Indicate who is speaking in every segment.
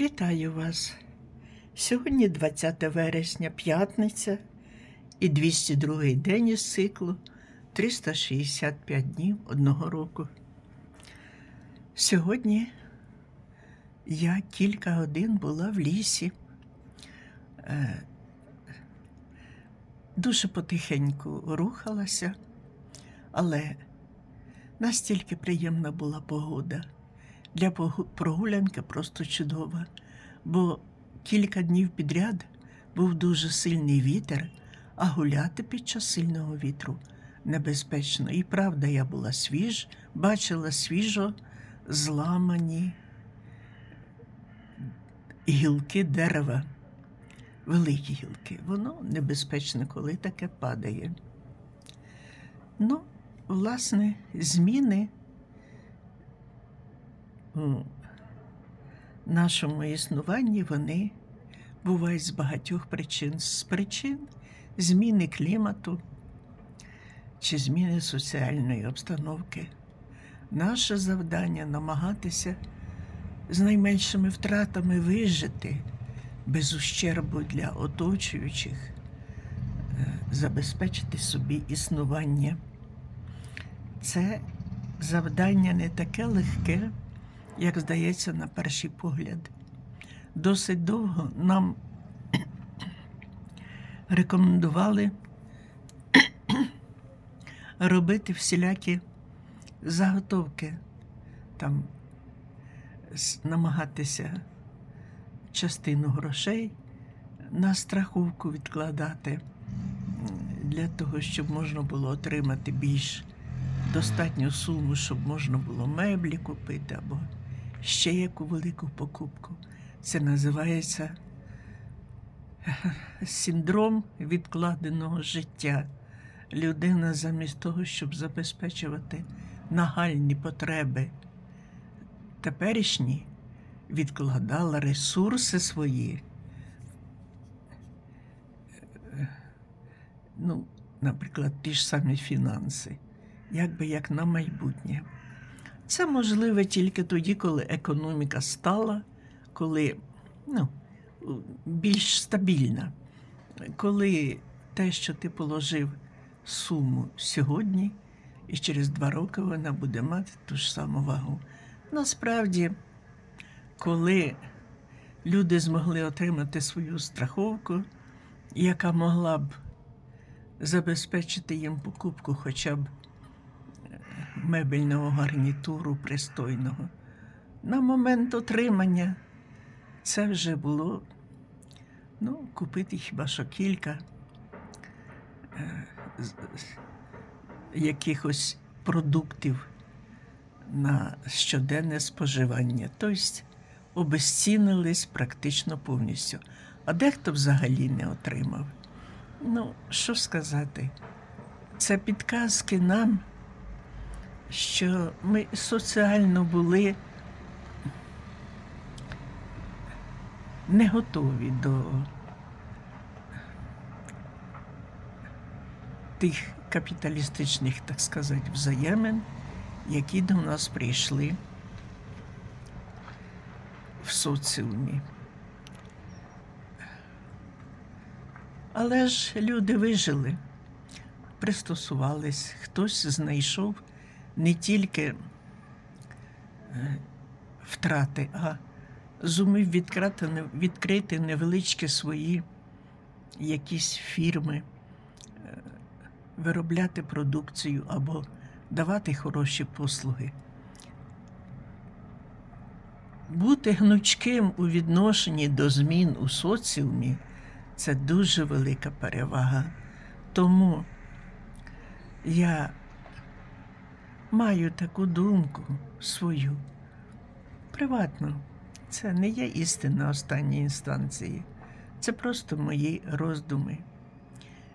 Speaker 1: Вітаю вас! Сьогодні 20 вересня, п'ятниця і 202 день із циклу 365 днів одного року. Сьогодні я кілька годин була в лісі. Е, Дуже потихеньку рухалася, але настільки приємна була погода. Для прогулянки просто чудова, бо кілька днів підряд був дуже сильний вітер, а гуляти під час сильного вітру небезпечно. І правда, я була свіж, бачила свіжо зламані гілки дерева, великі гілки. Воно небезпечне, коли таке падає. Ну, власне, зміни нашому існуванні вони бувають з багатьох причин. З причин зміни клімату чи зміни соціальної обстановки. Наше завдання намагатися з найменшими втратами вижити без ущербу для оточуючих, е, забезпечити собі існування. Це завдання не таке легке, як здається на перший погляд. Досить довго нам рекомендували робити всілякі заготовки, там намагатися частину грошей на страховку відкладати для того, щоб можна було отримати більш достатню суму, щоб можна було меблі купити або ще яку велику покупку. Це називається синдром відкладеного життя. Людина замість того, щоб забезпечувати нагальні потреби теперішні, відкладала ресурси свої. Е, Ну, наприклад, ті ж самі фінанси, якби як на майбутнє. Це можливе тільки тоді, коли економіка стала, коли ну, більш стабільна, коли те, що ти положив суму сьогодні, і через два роки вона буде мати ту ж саму вагу. Насправді, коли люди змогли отримати свою страховку, яка могла б забезпечити їм покупку хоча б мебельного гарнітуру пристойного. На момент отримання це вже було ну, купити хіба що кілька е, з- якихось продуктів на щоденне споживання. Тобто обезцінились практично повністю. А дехто взагалі не отримав. Ну, що сказати? Це підказки нам що ми соціально були не готові до тих капіталістичних, так сказати, взаємин, які до нас прийшли в соціумі. Але ж люди вижили пристосувались, хтось знайшов не тільки е, втрати, а зумів відкрити, невеличкі свої якісь фірми, е, виробляти продукцію або давати хороші послуги. Бути гнучким у відношенні до змін у соціумі це дуже велика перевага. Тому я маю таку думку свою. Приватно. Це не є істина останньої інстанції. Це просто мої роздуми.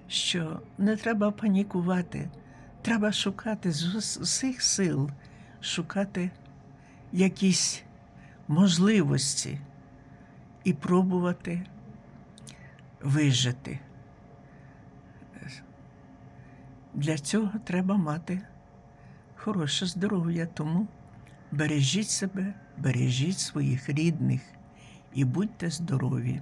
Speaker 1: Що не треба панікувати, треба шукати з усіх сил, шукати якісь можливості і пробувати вижити. Для цього треба мати хороше здоров'я, тому бережіть себе, бережіть своїх рідних і будьте здорові!